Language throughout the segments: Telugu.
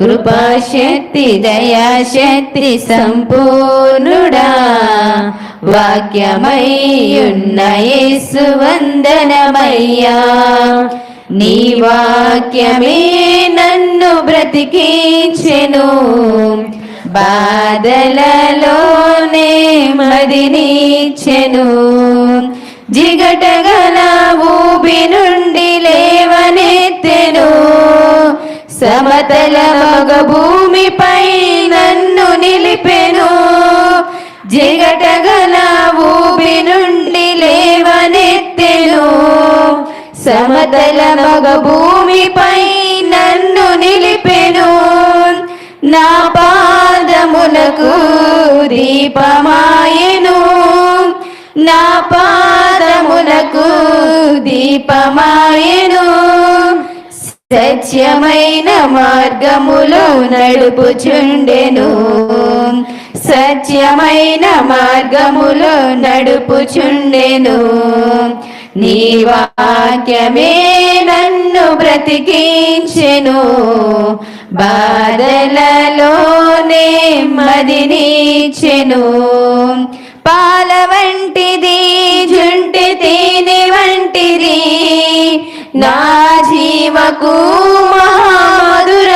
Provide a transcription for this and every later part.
కృపాశక్తి దయాశక్తి సంపూర్ణుడా. వాక్యమయ్యున్న యేసు వందనమయ్యా. నీ వాక్యమే నన్ను బ్రతికించెను. బాధలలోనే మదినిచ్చెను జిగటగల ఊబి నుండి సమతల మగ భూమిపై నన్ను నిలిపెను. జిగటగల ఊబి నుండి లేవనెత్తెను. సమతల మగ భూమిపై నన్ను నిలిపెను. నా పాదములకు దీపమాయను. నా పాదములకు దీపమాయను. సత్యమైన మార్గములో నడుపుచుండెను. సత్యమైన మార్గములో నడుపుచుండెను. నీ వాక్యమే నన్ను బ్రతికించెను. బాధలలోనే మదినిచెను. పాల వంటిది జుంటి తేనె వంటిది నా జీవకు మధురమైనది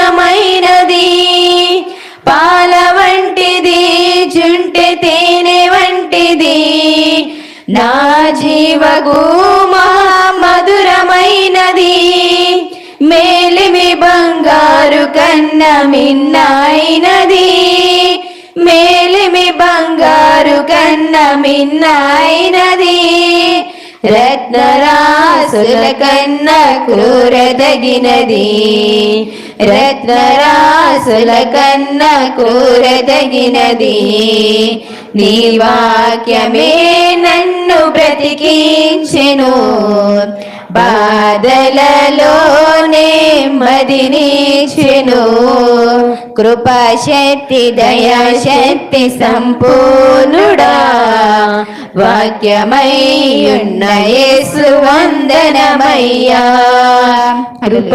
పాల వంటిది జుంటి తేనె వంటిది. నా జీవకు మధురమైనది మేలిమి బంగారు కన్న మిన్నైనది. మేలిమి బంగారు కన్న మిన్నైనది. రత్నరాసుల కన్న క్రూరదగినది రత్నరాసుల కన్న క్రూరదగినది నీ వాక్యమే నన్ను బ్రతికించెను. బాధలలోనే మదినిచెను. కృపాశక్తి దయాశక్తి సంపూర్ణుడా. వాక్యమై ఉన్న యేసు వందనమయ్యా. కృప